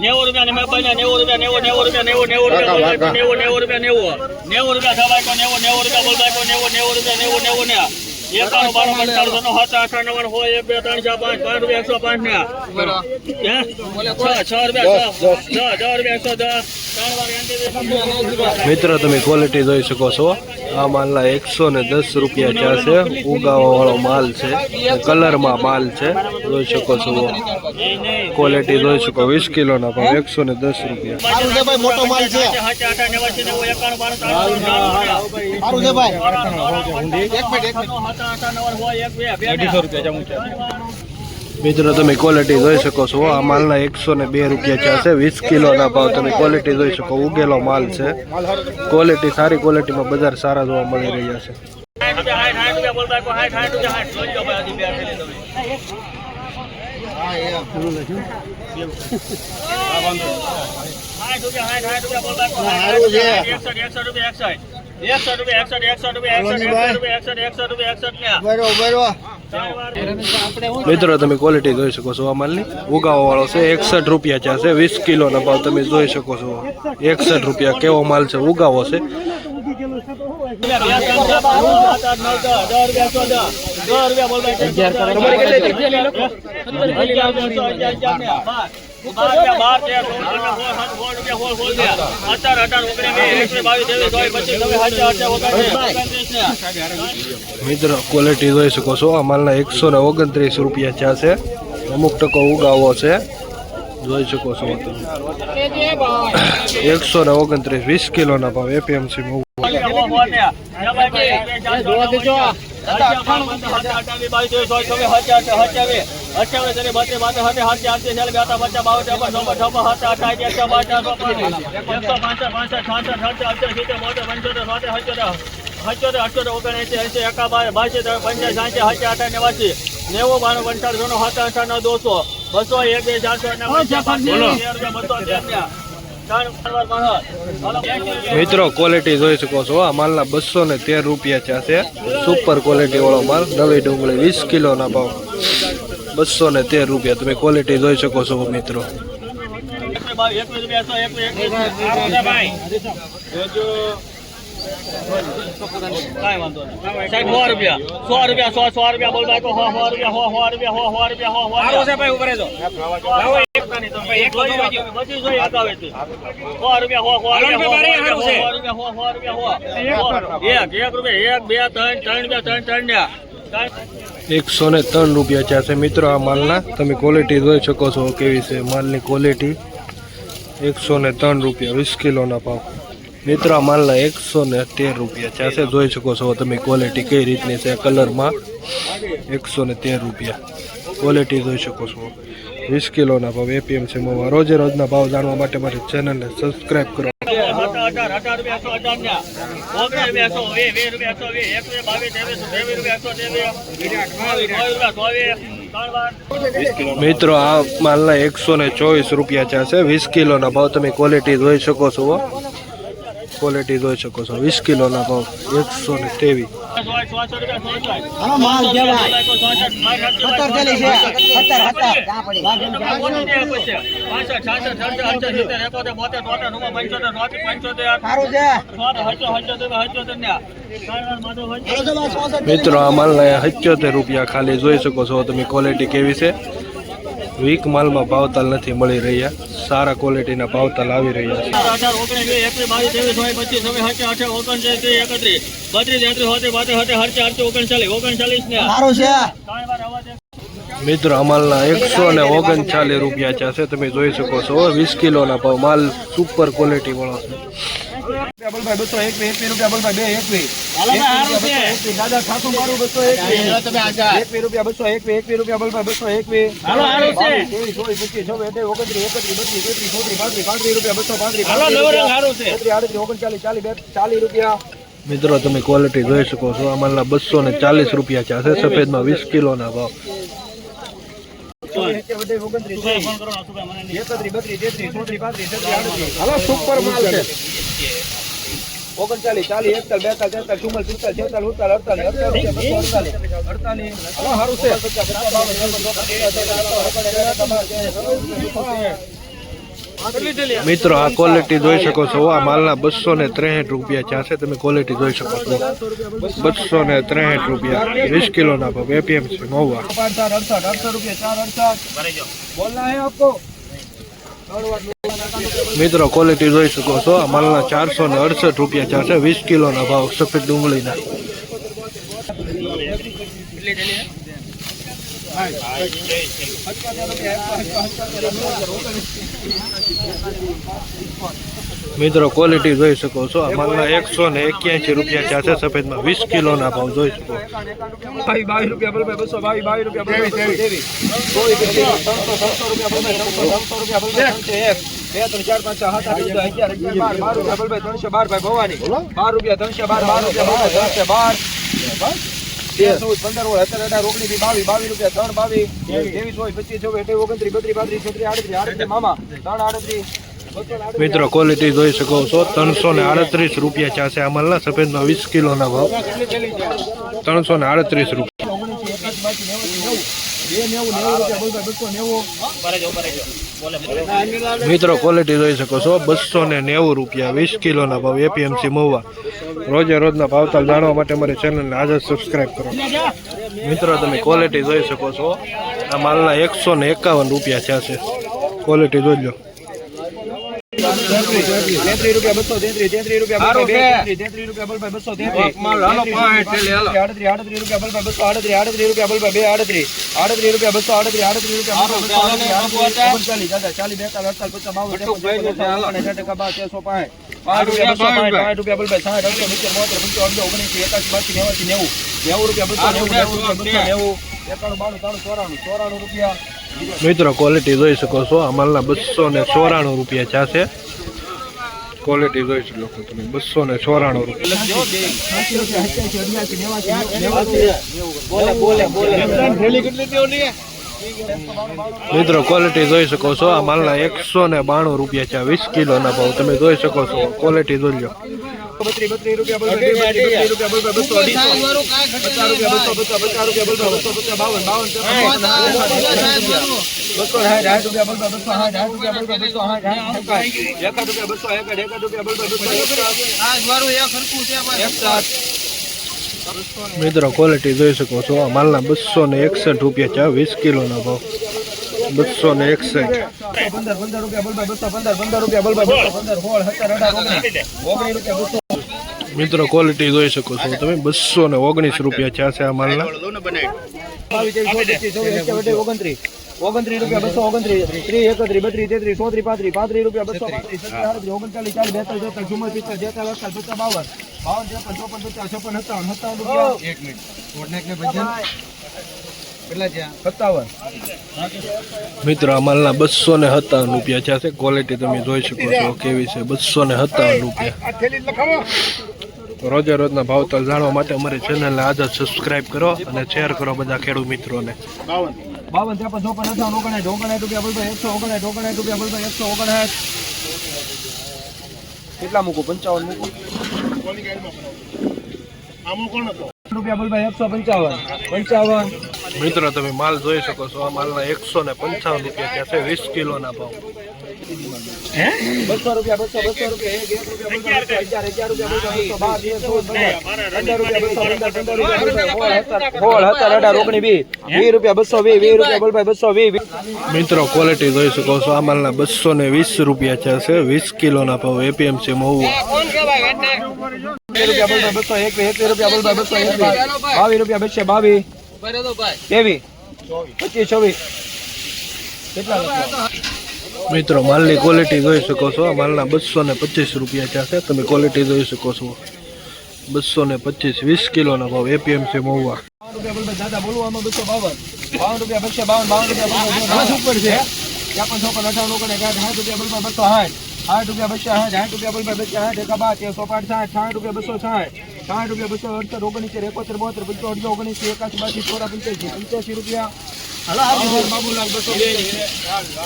નેવું રૂપિયા ને મેં બન્યા નેવું રૂપિયા નેવું નેવું રૂપિયા નેવું નેવું રૂપિયા નેવું નેવું રૂપિયા નેવું. નેવું રૂપિયા થવાય નેવું નેવું રૂપિયા બોલવાય નેવું નેવું રૂપિયા નેવું નેવું ને એકાણું બાણું પંચાણું નો સાત આઠ નવ હોય એક બે ત્રણ ચાર પાંચ પાંચ રૂપિયા એકસો પાંચ ને છ છ રૂપિયા છ છ છ રૂપિયા એકસો દસ ત્રણ વાર એંસી રૂપિયા. મિત્રો તમે ક્વોલિટી જોઈ શકો છો આ માલના એકસો ને દસ રૂપિયા ચા છે ઉગાવા વાળો માલ છે કલરમાં માલ છે જોઈ શકો છો ક્વોલિટી જોઈ શકો વીસ કિલોના ભાવ એકસો ને દસ રૂપિયા મોટો માલ છે એક મિનિટ એક મિનિટ મિત્રો તમે ક્વોલિટી જોઈ શકો છો. આ માલના એકસો ને બે રૂપિયા ચા છે વીસ કિલોના ભાવ તમે ક્વોલિટી જોઈ શકો. ઉગેલો માલ છે. ક્વોલિટી સારી ક્વોલિટીમાં બજાર સારા જોવા મળી રહ્યા છે. મિત્રો તમે ક્વોલિટી જોઈ શકો છો આ માલની. ઉગાવો વાળો છે એકસઠ રૂપિયા ચા છે. વીસ કિલોના ભાવ તમે જોઈ શકો છો. એકસઠ રૂપિયા કેવો માલ છે ઉગાવો છે. મિત્રો ક્વોલિટી જોઈ શકો છો. આ માલના એકસો ને ઓગણત્રીસ રૂપિયા ચા છે. અમુક ટકો ઉગાવો છે. જોઈ શકો છો એકસો ને ઓગણત્રીસ, વીસ કિલોના ભાવ એપીએમસી નેવું બાણું પંચાણું સોનું સાથે અઠાણું દોસો બસો એક બે ચારસો ને બસો તેર મિત્રો ક્વોલિટી જોઈ શકો છો આ માલના બસો ને તેર રૂપિયા ચા છે સુપર ક્વોલિટી વાળો માલ નવી ડુંગળી વીસ કિલોના ભાવ બસો ને તેર રૂપિયા તમે ક્વોલિટી જોઈ શકો છો મિત્રો કાંઈ વાંધો નહીં સાહેબ સો રૂપિયા છે ભાઈ ઉભરે જો બધી જોઈ એકાવેથી સો રૂપિયા હો સો રૂપિયા તેર સો રૂપિયા તમે સો રૂપિયા શકો એક એક રૂપિયા એક બે ત્રણ ત્રણ બે ત્રણ ત્રણ ને એકસો ને ત્રણ રૂપિયા ચાલશે મિત્રો, આ માલના તમે ક્વોલિટી જોઈ શકો છો કેવી છે માલની ક્વોલિટી એકસો ને ત્રણ રૂપિયા, વીસ કિલોના ભાવ. મિત્રો, આ માલના એકસો ને તેર રૂપિયા ચાલશે જોઈ શકો છો તમે ક્વોલિટી કઈ રીતની છે કલરમાં. એકસો ને તેર રૂપિયા. ક્વોલિટી જોઈ શકો છો. વીસ કિલોના ભાવ એપીએમસીમાં રોજે રોજના ભાવ જાણવા માટે મારી ચેનલને સબસ્ક્રાઇબ કરો. મિત્રો, આ માલના એકસો ને ચોવીસ રૂપિયા છે, વીસ કિલોના ભાવ તમે ક્વોલિટી જોઈ શકો છો ક્વોલિટી જોઈ શકો છો. વીસ કિલોના ભાવ એકસો ને ત્રેવીસ. મિત્રો આ માલના સિત્યોતેર રૂપિયા ખાલી જોઈ શકો છો તમે ક્વોલિટી કેવી છે. વીક માલમાં ભાવતાલ નથી મળી રહ્યા. સારા ક્વોલિટીના ભાવતાલ આવી રહ્યા છે. સારું છે મિત્રો અમાલના એકસો ને ઓગણચાલીસ રૂપિયા છે. તમે જોઈ શકો છો, વીસ કિલોના ભાવ માલ સુપર ક્વોલિટી વાળો છે. બસો એકવીસ એકવીસ રૂપિયા બોલતા બે એકવીસ દાદા ખાતું મારું બસો એક એકવીસ રૂપિયા બસો એકવીસ એકવીસ રૂપિયા બોલતા બસો એક ત્રેવીસ ચોવીસ પચીસ છવ્વીસ અઠાવીસ ઓગણત્રીસ એકત્રીસ બત્રીસ તેત્રીસ ચોત્રીસ પાંત્રીસ પાંત્રીસ રૂપિયા બસો પાંત્રીસ પાંત્રીસ આડત્રીસ ઓગણચાલીસ ચાલીસ બે ચાલીસ રૂપિયા. મિત્રો તમે ક્વોલિટી જોઈ શકો છો. અમારા બસો ને ચાલીસ રૂપિયા છે. સફેદમાં વીસ કિલોના ભાવ. ઓગણત્રીસ એકત્રીસ બત્રીસ તેત્રીસ ચોત્રીસ પાંત્રીસ છત્રીસ સુપર માલ છે. ઓગણચાલીસ ચાલીસ એકતાલીસ બેતાલીસ તેતાલીસ ચુમ્માલીસ પિસ્તાલીસ છેતાલીસ ઉડતાલીસ અડતાલીસ અડતાલીસ મિત્રો આ ક્વોલિટી જોઈ શકો છો. આ માલના બસો ને ત્રેહઠ રૂપિયા ચાસે તમે ક્વોલિટી જોઈ શકો છો. બસો ને ત્રેસઠ રૂપિયા. વીસ કિલોના ભાવ. એપીએમ છે મહુવા રૂપિયા ચાર અડસઠ. બોલના હે આપકો? મિત્રો ક્વોલિટી જોઈ શકો છો આ માલના ચારસો ને અડસઠ રૂપિયા ચાલશે વીસ કિલોના ભાવ સફેદ ડુંગળીના મિત્રો ક્વોલિટી જોઈ શકો છો આ માલના એકસો ને એક્યાસી રૂપિયા ચાલશે સફેદમાં વીસ કિલોના ભાવ જોઈ શકો બાવીસ રૂપિયા બસો બાવીસ બાવીસ રૂપિયા બે ત્રણ ચાર પાંચ સાત આઠ નવ અગિયાર અગિયાર બાર બાર રૂપિયા બોલ ત્રણસો બાર ભાઈ ભવાની. બાર રૂપિયા ત્રણસો બાર બાર રૂપિયા ત્રણસો બાર. તેર ચૌદ પંદર હોય સત્તર અઢાર ઓગણીસ વીસ, બાવીસ બાવીસ રૂપિયા ત્રણ બાવીસ. ત્રેવીસ હોય પચીસ ચોવીસ અઠાવીસ ઓગણત્રીસ બત્રીસ પાંત્રીસ છત્રીસ આડત્રીસ આડત્રીસ મામા ત્રણ આડત્રીસ બસો ને આડત્રીસ. મિત્રો ક્વોલિટી જોઈ શકો છો ત્રણસો ને આડત્રીસ રૂપિયા ચાસે છે આ માલના સફેદમાં વીસ કિલોના ભાવ. ત્રણસો ને આડત્રીસ રૂપિયા. બે નેવું નેવું રૂપિયા બસો નેવું. મિત્રો ક્વોલિટી જોઈ શકો છો. બસો ને નેવું રૂપિયા, વીસ કિલોના ભાવ એપીએમસી મહુવા. રોજે રોજના ભાવતાલ જાણવા માટે અમારી ચેનલને આજે સબસ્ક્રાઇબ કરો. મિત્રો, તમે ક્વોલિટી જોઈ શકો છો. આ માલના એકસો ને એકાવન રૂપિયા થયા છે. ક્વોલિટી જોઈ લો તેત્રીસ રૂપિયા બસો તેત્રીસ તેત્રીસ રૂપિયા બોલ ભાઈ બે તેત્રીસ રૂપિયા બોલ બસો તેત્રીસ. આડત્રીસ આડત્રીસ રૂપિયા બોલ બસો આડત્રીસ આડત્રીસ રૂપિયા બોલ બે આડત્રીસ. આડત્રીસ રૂપિયા બસો આડત્રીસ આડત્રીસ રૂપિયા બોલ ભાઈ બસો આડત્રીસ ઓગણચાલીસ દાદા ચાલીસ બેતાલીસ અડતાલીસ પચાસ બાવન ત્રેપન ચોપન પંચાવન સાઠ ટકા બાર તેરસો પાંચ પાંચ રૂપિયા બસો પાંચ પાંચ રૂપિયા. બોલ સાઠ અડસો સિત્તેર બોતેર પંચાવન ઓગણીસી એકાસી બાસી નેવાસી નેવું. નેવું રૂપિયા બસો નેવું નેવું રૂપિયા બસો નેવું. એકાણું બાણું ત્રાણું ચોરાણું ચોરાણું રૂપિયા. મિત્રો ક્વોલિટી જોઈ શકો છો. આ માલના બસો ને ચોરાણું રૂપિયા ચા છે ક્વોલિટી જોઈ શકો તમે. બસો ને ચોરાણું રૂપિયા. મિત્રો ક્વોલિટી જોઈ શકો છો. આ માલના એકસો ને બાણું રૂપિયા છે વીસ કિલોના ભાવ. તમે જોઈ શકો છો. ક્વોલિટી જોઈ લો. બત્રીસ બત્રીસ રૂપિયા બોલ ભાઈ બત્રીસ રૂપિયા બોલ ભાઈ બસો રૂપિયા બસો પચાસ પચાસ રૂપિયા બસો પચાસ બાવન બાવન બસો સાઠ સાઠ રૂપિયા બોલ બસો સાઠ સાઠ રૂપિયા બસો સાઠ સાઠ રૂપિયા બસો એકાદ એકાદ રૂપિયા બોલ ભાઈ બસો એકસાઠ મિત્રો ક્વોલિટી જોઈ શકો છો આ માલના બસો ને એકસઠ રૂપિયા છે વીસ કિલોના ભાવ બસો ને એકસઠ પંદર પંદર રૂપિયા બોલભાઈ બસો પંદર પંદર રૂપિયા બોલભાઈ બસો પંદર સોળ સત્તર અઢાર ઓગણીસ રૂપિયા બસો મિત્રો ક્વોલિટી જોઈ શકો છો. તમે બસો ને ઓગણીસ રૂપિયા છે આ માલના. ઓગણત્રીસ. રૂપિયા બસો ઓગણત્રીસ ત્રીસ એકત્રીસ બત્રીસ તેત્રીસ ચોત્રીસ પાંત્રીસ પાંત્રીસ રૂપિયા બસો પાંત્રીસ આડત્રીસ ઓગણચાલીસ ચાલીસ બેતાલીસ તેતાલીસ ચુમ્માલીસ પિસ્તાલીસ તેતાલીસ અડતાલીસ પચાસ બાવન બાવન ત્રેપન ચોપન પચાસ છપ્પન સત્તાવન સત્તાવન રૂપિયા એક મિનિટ મિત્રો આ માલના બસો ને સત્તાવન રૂપિયા છે. ક્વોલિટી તમે જોઈ શકો છો કેવી છે. બસો ને સત્તાવન રૂપિયા. રોજે રોજના ભાવતાલ જાણવા માટે અમારી ચેનલને આજે સબસ્ક્રાઇબ કરો અને શેર કરો બધા ખેડૂત મિત્રોને. બાવન. ત્રેપન ચોપન હજાર ઓગણસાઠ ઓગણસાઠ રૂપિયા બોલતો એકસો ઓગણસાઠ ઓગણસાઠ રૂપિયા બોલતો એકસો ઓગણસાઠ કેટલા મૂકું? પંચાવન મૂકું? રૂપિયા બોલભાઈ એકસો પંચાવન. પંચાવન. મિત્રો તમે માલ જોઈ શકો છો. આ માલના એકસો ને પંચાવન રૂપિયા ત્યાં છે? વીસ કિલોના ભાવ. બસો રૂપિયા બસો બસો રૂપિયા એક એક રૂપિયા બસો અગિયાર અગિયાર રૂપિયા બસો બાર તેર ચૌદ પંદર પંદર રૂપિયા બસો પંદર પંદર રૂપિયા સોળ સત્તર અઢાર ઓગણીસ વીસ વીસ રૂપિયા બસો વીસ વીસ રૂપિયા બોલભાઈ બસો વીસ મિત્રો ક્વોલિટી જોઈ શકો છો. આ માલના બસો ને વીસ રૂપિયા છે વીસ કિલોના ભાવ. એપીએમસી મહુવા રૂપિયા બોલભાઈ બસો એક એકવીસ રૂપિયા બસો બાવીસ રૂપિયા બસો બાવીસ. તેવી પચીસ ચોવીસ કેટલા મિત્રો માલની ક્વોલિટી જોઈ શકો છો. માલના બસો ને પચીસ રૂપિયા ત્યાં છે. તમે ક્વોલિટી જોઈ શકો છો. બસો ને પચીસ વીસ કિલોના ભાવ એપીએમસી મહુવા. રૂપિયા બોલવામાં બસો બાવન. બાવન રૂપિયા બસો બાવન બાવન રૂપિયા બસો ઉપર છે. ત્રેપન ચોપન અઠાવન ઓગણ સાઠ રૂપિયા બસો સાઠ. સાઠ રૂપિયા બસો સાઠ સાઠ રૂપિયા બોલભાઈ બસો સાઠ એકા તેરસો પાંચ સાઠ સાઠ રૂપિયા બસો સાઠ સાઠ રૂપિયા બસો અડસઠ ઓગણીસ એકોતેર બોતેર પંચોતેર ઓગણીસ એકાસી બાસી ચોરા પંચ્યાસી પંચ્યાસી રૂપિયા.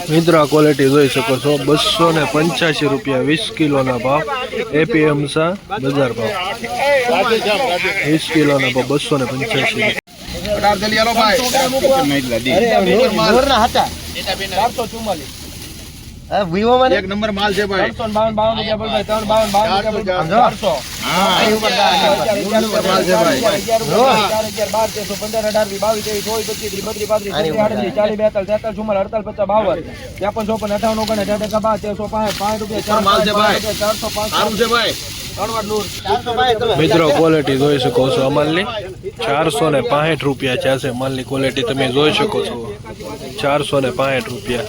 મિત્રો ક્વોલિટી જોઈ શકો છો. બસો ને પંચ્યાસી રૂપિયા વીસ કિલોના ભાવ. એપીએમસા બજાર ભાવ. વીસ કિલોના ભાવ બસો ને પંચ્યાસી અરે ચારસો ચુમ્માલીસ એક નંબર માલ છે ભાઈ. ત્રણસો બાવન બાવન રૂપિયા બોલ ભાઈ ત્રણ બાવન બાવન રૂપિયા બોલ ભાઈ. ચારસો સારું છે ભાઈ. મિત્રો ક્વોલિટી જોઈ શકો છો અમલની. ચારસો ને પાસઠ રૂપિયા છે છે માલની ક્વોલિટી તમે જોઈ શકો છો. ચારસો ને પાસઠ રૂપિયા.